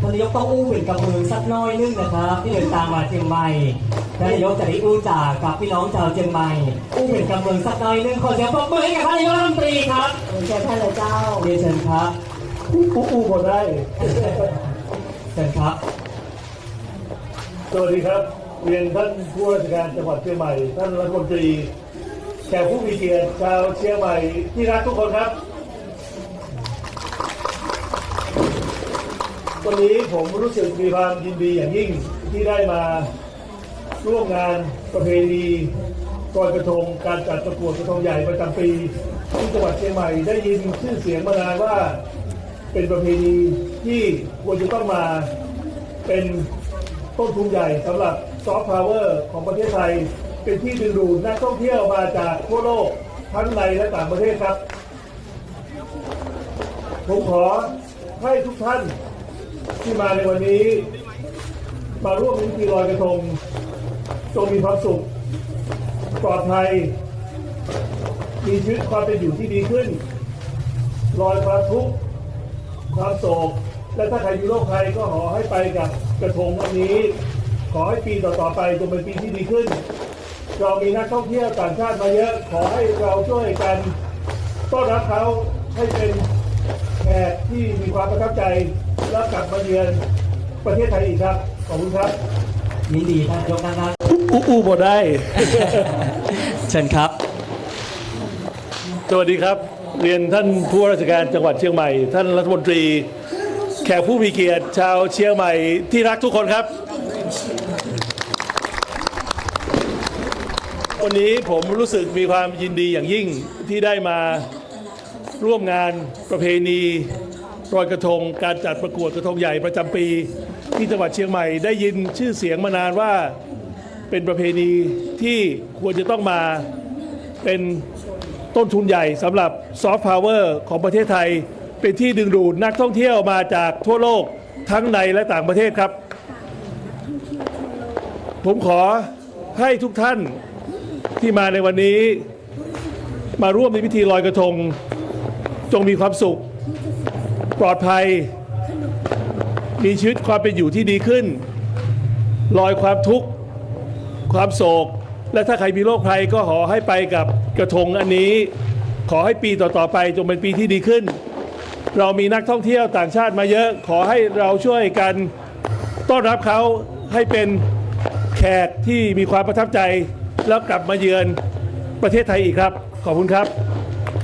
ท่านนายกต้องอู้เป็นกำมือสักน้อยนึงนะครับ ที่เดินทางมาเชียงใหม่ท่านนายกจะได้อู้จากกับพี่น้องชาวเชียงใหม่อู้เป็นกำมือสักน้อยนึงขอเสียงปรบมือให้กับท่านนายกรัฐมนตรีครับเชิญท่านเลยเจ้าเรียนเชิญครับอู้อู้หมดได้เชิญครับสวัสดีครับเรียนท่านผู้ราชการจังหวัดเชียงใหม่ท่านรัฐมนตรีแขกผู้มีเกียรติชาวเชียงใหม่ที่รักทุกคนครับ วันนี้ผมรู้สึกมีความยินดีอย่างยิ่งที่ได้มาร่วมงานประเพณีลอยกระทงการจัดประกวดกระทงใหญ่ประจำปีที่จังหวัดเชียงใหม่ได้ยินชื่อเสียงมานานว่าเป็นประเพณีที่ควรจะต้องมาเป็นต้นทุนใหญ่สำหรับซอฟต์พาวเวอร์ของประเทศไทย เป็นที่ดึงดูดนักท่องเที่ยวมาจากทั่วโลกทั้งในและต่างประเทศครับ ผมขอให้ทุกท่าน ที่มาในวันนี้ มาร่วมพิธีลอยกระทงจงมีความสุขปลอดภัย มีชีวิตความเป็นอยู่ที่ดีขึ้น ลอยความทุกข์ความโศก และถ้าใครมีโรคภัยก็ขอให้ไปกับกระทงวันนี้ ขอให้ปีต่อๆไปจงเป็นปีที่ดีขึ้น เรามีนักท่องเที่ยวต่างชาติมาเยอะ ขอให้เราช่วยกันต้อนรับเขาให้เป็นแขกที่มีความประทับใจ แล้วกลับมาเยือนประเทศไทยอีกครับ ขอบคุณครับยินดีท่านนายกนะครับอู้อู้หมดได้ เชิญครับ สวัสดีครับ เรียนท่านผู้ว่าราชการจังหวัดเชียงใหม่ ท่านรัฐมนตรี แขกผู้มีเกียรติชาวเชียงใหม่ที่รักทุกคนครับ วันนี้ผมรู้สึกมีความยินดีอย่างยิ่งที่ได้มาร่วมงานประเพณี ลอยกระทง การจัดประกวดกระทงใหญ่ประจำปี ที่จังหวัดเชียงใหม่ได้ยินชื่อเสียงมานานว่าเป็นประเพณีที่ควรจะต้องมาเป็นต้นทุนใหญ่สำหรับซอฟต์พาวเวอร์ของประเทศไทย เป็นที่ดึงดูดนักท่องเที่ยวมาจากทั่วโลกทั้งในและต่างประเทศครับ ผมขอให้ทุกท่านที่มาในวันนี้ มาร่วมในพิธีลอยกระทง จงมีความสุข ปลอดภัย มีชีวิตความเป็นอยู่ที่ดีขึ้น ลอยความทุกข์ ความโศก และถ้าใครมีโรคภัยก็ขอให้ไปกับกระทงอันนี้ ขอให้ปีต่อๆไปจงเป็นปีที่ดีขึ้น เรามีนักท่องเที่ยวต่างชาติมาเยอะ ขอให้เราช่วยกันต้อนรับเขาให้เป็นแขกที่มีความประทับใจ แล้วกลับมาเยือนประเทศไทยอีกครับ ขอบคุณครับ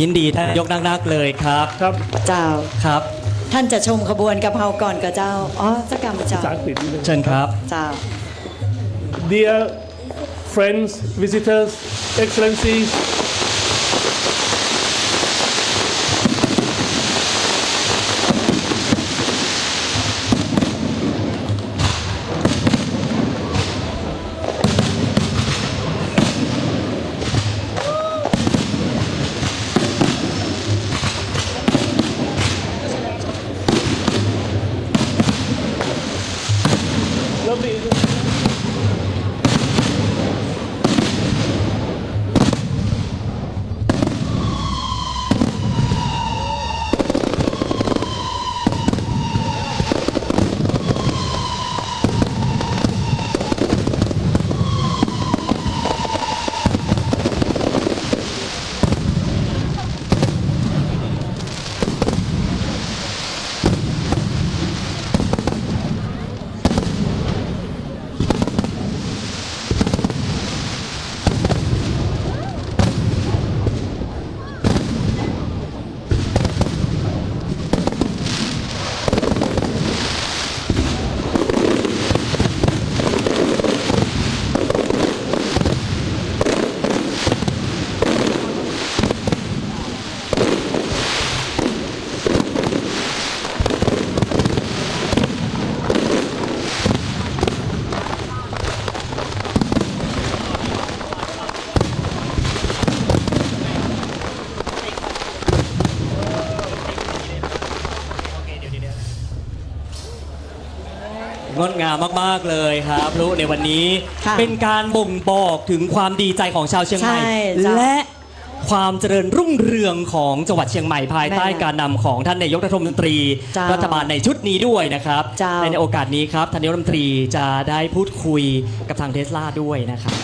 ยินดีท่านนายกนักๆเลยครับ ครับ เจ้า ครับ ท่านจะชมขบวนกะเพราก่อนกับเจ้า อ๋อสักกรรมเจ้า ภาษาอังกฤษนิดนึง เชิญครับ เจ้า Dear friends, visitors, excellencies, sobre. งดงามมากๆเลยครับรู้ในวันนี้ค่ะเป็นการบ่งบอกถึงความดีใจของชาวเชียงใหม่ ใช่จ้ะและคความเจริญรุ่งเรืองของจังหวัดเชียงใหม่ภายใต้แม่นการนำของท่านนายกรัฐมนตรีเจ้ารัฐบาลในชุดนี้ด้วยนะครับเจ้าในโอกาสนี้ครับท่านนายกรัฐมนตรีจะได้พูดคุยกับทางเทสลาด้วยนะครับ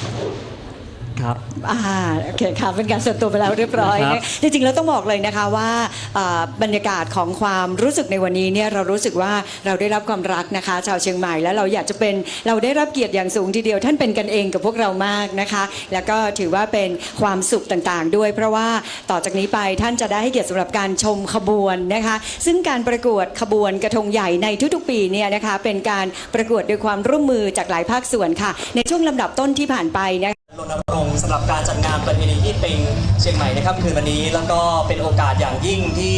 ครับ อ่าโอเคค่ะเป็นการส่วนตัวไปแล้วเรียบร้อยนะครับนะจริงๆแล้วต้องบอกเลยนะคะว่าอ่าบรรยากาศของความรู้สึกในวันนี้เนี่ยเรารู้สึกว่าเราได้รับความรักนะคะ ชาวเชียงใหม่แล้วเราอยากจะเป็นเราได้รับเกียรติอย่างสูงทีเดียวท่านเป็นกันเองกับพวกเรามากนะคะ แล้วก็ถือว่าเป็นความสุขต่างๆ ด้วย เพราะว่าต่อจากนี้ไปท่านจะได้ให้เกียรติสำหรับการชมขบวนนะคะ ซึ่งการประกวดขบวนกระทงใหญ่ในทุกๆ ปีเนี่ยนะคะเป็นการประกวดด้วยความร่วมมือจากหลายภาคส่วนค่ะ ในช่วงลำดับต้นที่ผ่านไปนะคะ รณรงค์สำหรับการจัดงานประเพณีที่เป็นเชียงใหม่ในค่ำคืนวันนี้ แล้วก็เป็นโอกาสอย่างยิ่งที่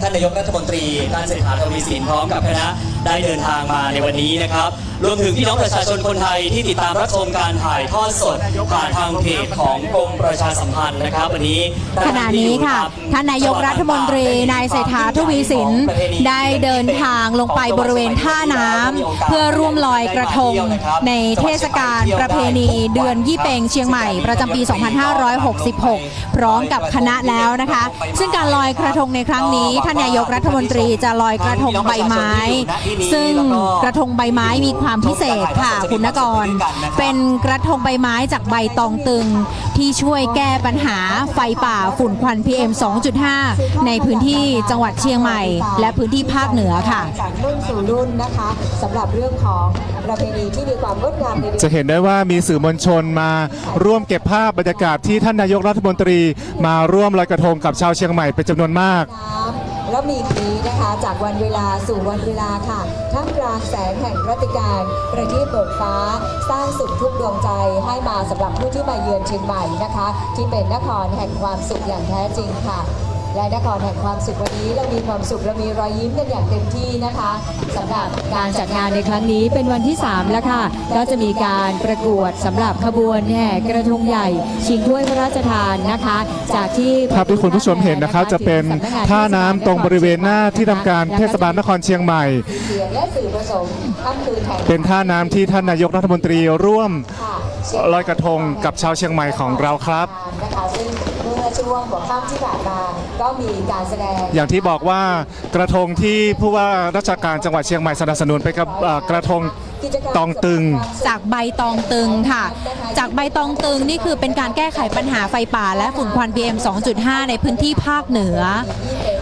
ท่านนายกรัฐมนตรีท่านเศรษฐาทวีสินพร้อมกับคณะได้เดินทางมาในวันนี้นะครับ รวมถึงพี่น้องประชาชนคนไทยที่ติดตามรับชมการถ่ายทอดสดผ่านทางเพจของกรมประชาสัมพันธ์นะครับ วันนี้ขณะนี้ค่ะท่านนายกรัฐมนตรีนายเศรษฐาทวีสินได้เดินทางลงไปบริเวณท่าน้ำเพื่อร่วมลอยกระทงในเทศกาลประเพณีเดือนยี่เปงเชียงใหม่ประจำปี 2566 พร้อมกับคณะแล้วนะคะ ซึ่งการลอยกระทงในครั้งนี้ท่านนายกรัฐมนตรีจะลอยกระทงใบไม้ ซึ่งกระทงใบไม้มีความพิเศษค่ะคุณนกร เป็นกระทงใบไม้จากใบตองตึง ที่ช่วยแก้ปัญหาไฟป่าฝุ่นควัน PM 2.5 ในพื้นที่จังหวัดเชียงใหม่ และพื้นที่ภาคเหนือค่ะจากรุ่นสู่รุ่นนะคะสำหรับเรื่องของประเพณีที่มีความงดงามในเดือนจะเห็นได้ว่ามีสื่อมวลชนมาร่วมเก็บภาพบรรยากาศที่ท่านนายกรัฐมนตรี มาร่วมลอยกระทงกับชาวเชียงใหม่เป็นจำนวนมาก แล้วมีนี้นะคะจากวันเวลาสู่วันเวลาค่ะท่ามกลางแสงแห่งรัตติการประทีปเบิกฟ้า สร้างสุขทุกดวงใจให้มาสำหรับผู้ที่มาเยือนเชียงใหม่นะคะ ที่เป็นนครแห่งความสุขอย่างแท้จริงค่ะ และนครแห่งความสุขวันนี้เรามีความสุขเรามีรอยยิ้มกันอย่างเต็มที่นะคะสำหรับการจัดงานในครั้งนี้เป็นวันที่ 3 แล้วค่ะ ก็จะมีการประกวดสำหรับขบวนแห่กระทงใหญ่ ชิงถ้วยพระราชทานนะคะ จากที่ภาพที่คุณผู้ชมเห็นนะครับจะเป็นท่าน้ำตรงบริเวณหน้าที่ทำการเทศบาลนครเชียงใหม่เสียงและสื่อผสมค่ำคืนแห่งเป็นท่าน้ำที่ท่านนายกรัฐมนตรีร่วมค่ะลอยกระทงกับชาวเชียงใหม่ของเราครับ นะคะซึ่งเมื่อช่วงหัวค่ำที่ผ่านมาก็มีการแสดง อย่างที่บอกว่ากระทงที่ผู้ว่าราชการจังหวัดเชียงใหม่สนับสนุนไปกับเอ่อกระทงตองตึง จากใบตองตึงค่ะ จากใบตองตึงนี่คือเป็นการแก้ไขปัญหาไฟป่าและฝุ่นควัน PM 2.5 ในพื้นที่ภาคเหนือ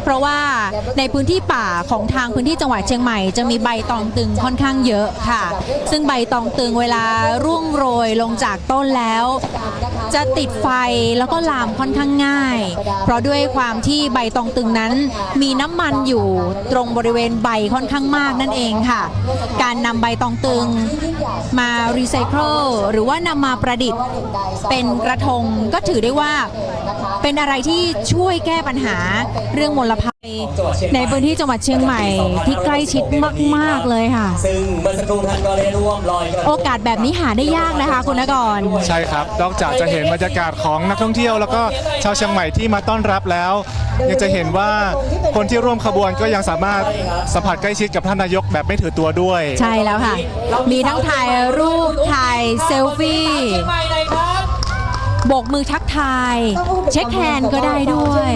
เพราะว่าในพื้นที่ป่าของทางพื้นที่จังหวัดเชียงใหม่จะมีใบตองตึงค่อนข้างเยอะค่ะ ซึ่งใบตองตึงเวลาร่วงโรยลงจากต้นแล้ว จะติดไฟแล้วก็ลามค่อนข้างง่าย เพราะด้วยความที่ใบตองตึงนั้น มีน้ำมันอยู่ตรงบริเวณใบค่อนข้างมากนั่นเองค่ะ การนำใบตองตึงมารีไซเคิลหรือว่านำมาประดิษฐ์เป็นกระทงก็ถือได้ว่า เป็นอะไรที่ช่วยแก้ปัญหาเรื่องมลภัย ในพื้นที่จังหวัดเชียงใหม่ที่ใกล้ชิดมาก ๆ เลยค่ะ ซึ่งเมื่อสักครู่ท่านก็ได้ร่วมลอยกระทง โอกาสแบบนี้หาได้ยากนะคะคุณนกร ใช่ครับ นอกจากจะเห็นบรรยากาศของนักท่องเที่ยว แล้วก็ชาวเชียงใหม่ที่มาต้อนรับแล้ว ยังจะเห็นว่าคนที่ร่วมขบวนก็ยังสามารถสัมผัสใกล้ชิดกับท่านนายกแบบไม่ถือตัวด้วย ใช่แล้วค่ะ มีทั้งถ่ายรูปถ่ายเซลฟี่ โบกมือทักทาย เช็คแฮนด์ก็ได้ด้วย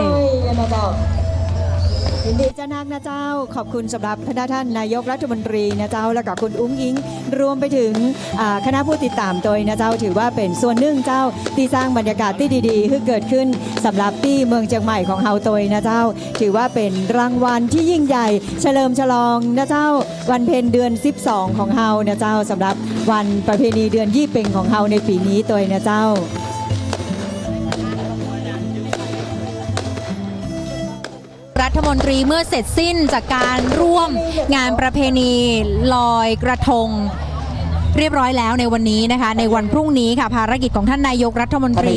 ยินดีเจ้านักนะเจ้า ขอบคุณสำหรับคณะท่านนายกรัฐมนตรีนะเจ้า และกับคุณอุ้งอิง รวมไปถึงอ่าคณะผู้ติดตามโดยนะเจ้า ถือว่าเป็นส่วนหนึ่งเจ้า ที่สร้างบรรยากาศที่ดีๆให้เกิดขึ้นสำหรับที่เมืองเชียงใหม่ของเฮาโตยนะเจ้า ถือว่าเป็นรางวัลที่ยิ่งใหญ่ เฉลิมฉลองนะเจ้า วันเพ็ญเดือน 12 ของเฮานะเจ้าสำหรับวันประเพณีเดือนยี่เป่งของเฮาในปีนี้โตยนะเจ้า รัฐมนตรีเมื่อเสร็จสิ้นจากการร่วมงานประเพณีลอยกระทง เรียบร้อยแล้วในวันนี้นะคะ ในวันพรุ่งนี้ค่ะภารกิจของท่านนายกรัฐมนตรี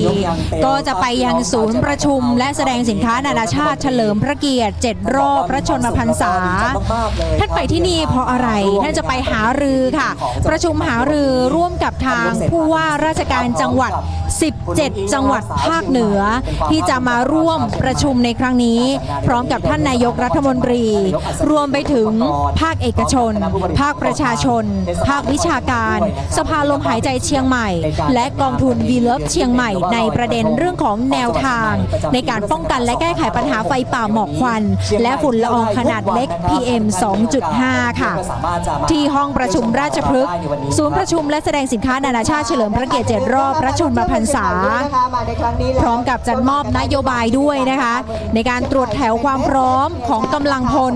ก็จะไปยังศูนย์ประชุม และแสดงสินค้านานาชาติเฉลิมพระเกียรติ7รอบพระชนมพรรษา ท่านไปที่นี่เพราะอะไรท่านจะไปหารือค่ะ ประชุมหารือร่วมกับทางผู้ว่าราชการจังหวัด 17 จังหวัดภาคเหนือ ที่จะมาร่วมประชุมในครั้งนี้ พร้อมกับท่านนายกรัฐมนตรี รวมไปถึงภาคเอกชน ภาคประชาชน ภาควิชาการ สภาลมหายใจเชียงใหม่ และกองทุนวีเลิฟเชียงใหม่ในประเด็นเรื่องของแนวทาง ในการป้องกันและแก้ไขปัญหาไฟป่าหมอกควัน และฝุ่นละอองขนาดเล็ก PM 2.5 ค่ะ ที่ห้องประชุมราชพฤกษ์ศูนย์ประชุมและแสดงสินค้านานาชาติเฉลิมพระเกียรติ7รอบพระชนมพรรษา พร้อมกับจัดมอบนโยบายด้วยนะคะ ในการตรวจแถวความพร้อมของกำลังพล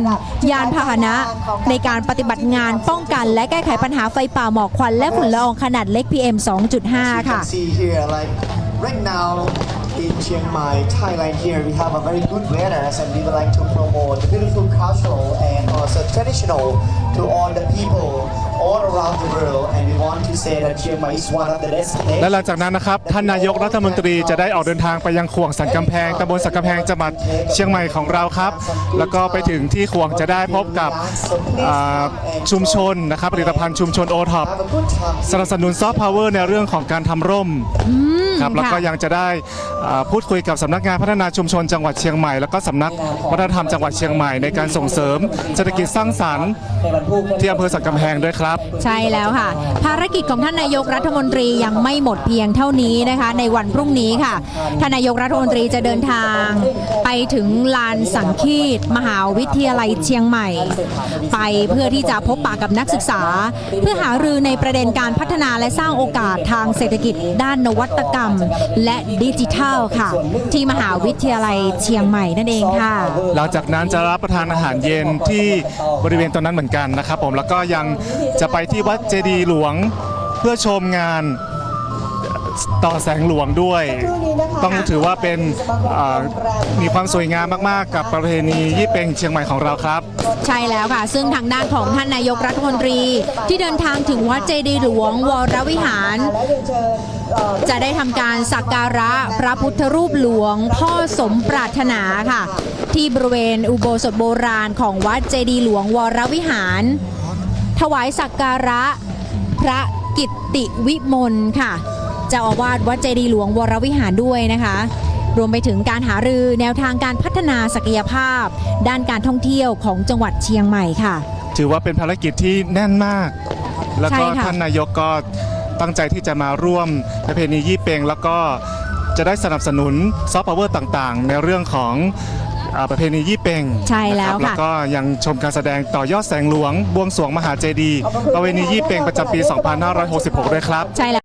ยานพาหนะ ในการปฏิบัติงานป้องกัน และแก้ไขปัญหาไฟป่าหมอกควันและฝุ่นละอองขนาดเล็ก PM 2.5 ค่ะ You can see here, like right now in Chiang Mai, Thailand, here we have a very good weather, and we would like to promote the beautiful cultural and also traditional to all the people all around the world. And we want to say that Chiang Mai is one of the destinations. และหลังจากนั้นนะครับ ท่านนายกรัฐมนตรีจะได้ออกเดินทางไปยังขวงสันกำแพงตำบลสันกำแพงจังหวัดเชียงใหม่ของเราครับ แล้วก็ไปถึงที่ขวงจะได้พบกับอ่าชุมชนนะครับผลิตภัณฑ์ชุมชนโอท็อป Have a good time. สนับสนุนซอฟต์พาวเวอร์ในเรื่องของการทำร่มครับแล้วก็ค่ะยังจะได้อ่าพูดคุยกับสำนักงานพัฒนาชุมชนจังหวัดเชียงใหม่ แล้วก็สำนักวัฒนธรรมจังหวัดเชียงใหม่ในการส่งเสริมเศรษฐกิจสร้างสรรค์ที่อำเภอสันกำแพงด้วยครับใช่แล้วค่ะ ภารกิจของท่านนายกรัฐมนตรียังไม่หมดเพียงเท่านี้นะคะ ในวันพรุ่งนี้ค่ะท่านนายกรัฐมนตรีจะเดินทางไปถึงลานสังคีตมหาวิทยาลัยเชียงใหม่ ไปเพื่อที่จะพบปะกับนักศึกษา เพื่อหารือในประเด็นการพัฒนาและสร้างโอกาสทางเศรษฐกิจ ด้านนวัตกรรม และดิจิทัลค่ะ ที่มหาวิทยาลัยเชียงใหม่นั่นเองค่ะ หลังจากนั้นจะรับประทานอาหารเย็นที่บริเวณตรงนั้นเหมือนกันนะครับ ผมแล้วก็ยังจะไปที่วัดเจดีย์หลวงเพื่อชมงานต่อแสงหลวงด้วย ต้องถือว่าเป็นอ่ามีความสวยงามมาก ๆ กับประเพณียี่เป็งเชียงใหม่ของเราครับ ใช่แล้วค่ะ ซึ่งทางด้านของท่านนายกรัฐมนตรี ที่เดินทางถึงวัดเจดีย์หลวงวรวิหาร จะได้ทำการสักการะพระพุทธรูปหลวงพ่อสมปรารถนาค่ะ ที่บริเวณอุโบสถโบราณของวัดเจดีย์หลวงวรวิหาร ถวายสักการะ พระกิตติวิมลค่ะเจ้าอาวาสวัดเจดีย์หลวงวรวิหารด้วยนะคะ รวมไปถึงการหารือแนวทางการพัฒนาศักยภาพ ด้านการท่องเที่ยวของจังหวัดเชียงใหม่ค่ะ ถือว่าเป็นภารกิจที่แน่นมาก แล้วก็ใช่ค่ะ ท่านนายกก็ตั้งใจที่จะมาร่วมประเพณียี่เป็งแล้วก็จะได้สนับสนุนซอฟต์พาวเวอร์ต่างๆ ในเรื่องของ อ่าประเพณียี่เป็งใช่แล้วนะครับค่ะ แล้วก็ยังชมการแสดงต่อยอดแสงหลวงบวงสรวงมหาเจดีย์ประเพณียี่เป็งประจำปี 2566 ด้วยครับ ใช่แล้ว